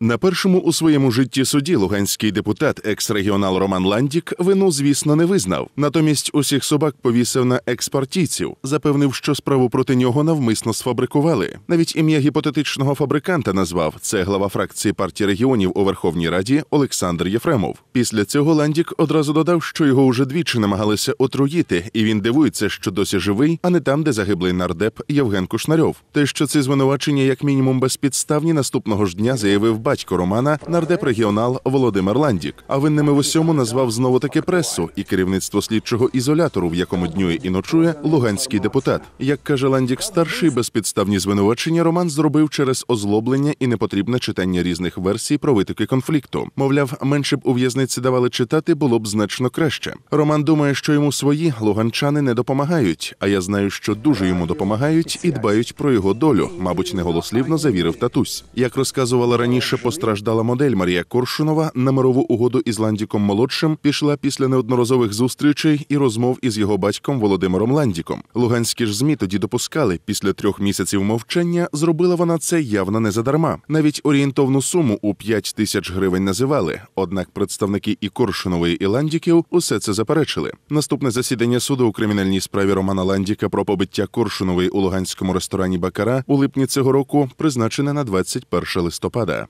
На першому у своєму житті суді луганський депутат, екс-регіонал Роман Ландік, вину, звісно, не визнав. Натомість усіх собак повісив на експартійців, запевнив, що справу проти нього навмисно сфабрикували. Навіть ім'я гіпотетичного фабриканта назвав це глава фракції партії регіонів у Верховній Раді Олександр Єфремов. Після цього Ландік одразу додав, що його уже двічі намагалися отруїти, і він дивується, що досі живий, а не там, де загиблий нардеп Євген Кушнарьов. Те, що ці звинувачення як мінімум безпідставні, наступного ж дня заявив батько Романа, нардеп регіонал Володимир Ландік. А винними в усьому назвав знову таки пресу і керівництво слідчого ізолятору, в якому днює і ночує луганський депутат. Як каже Ландік старший, безпідставні звинувачення Роман зробив через озлоблення і непотрібне читання різних версій про витоки конфлікту. Мовляв, менше б у в'язниці давали читати, було б значно краще. Роман думає, що йому свої луганчани не допомагають. А я знаю, що дуже йому допомагають і дбають про його долю. Мабуть, неголослівно завірив татусь. Як розказувала раніше постраждала модель Марія Коршунова, на мирову угоду із Ландіком молодшим пішла після неодноразових зустрічей і розмов із його батьком Володимиром Ландіком. Луганські ж змі тоді допускали, після трьох місяців мовчання зробила вона це явно не задарма. Навіть орієнтовну суму у 5 тисяч гривень називали. Однак представники і Коршунової, і Ландіків усе це заперечили. Наступне засідання суду у кримінальній справі Романа Ландіка про побиття Коршунової у луганському ресторані Бакара у липні цього року призначене на 21 листопада.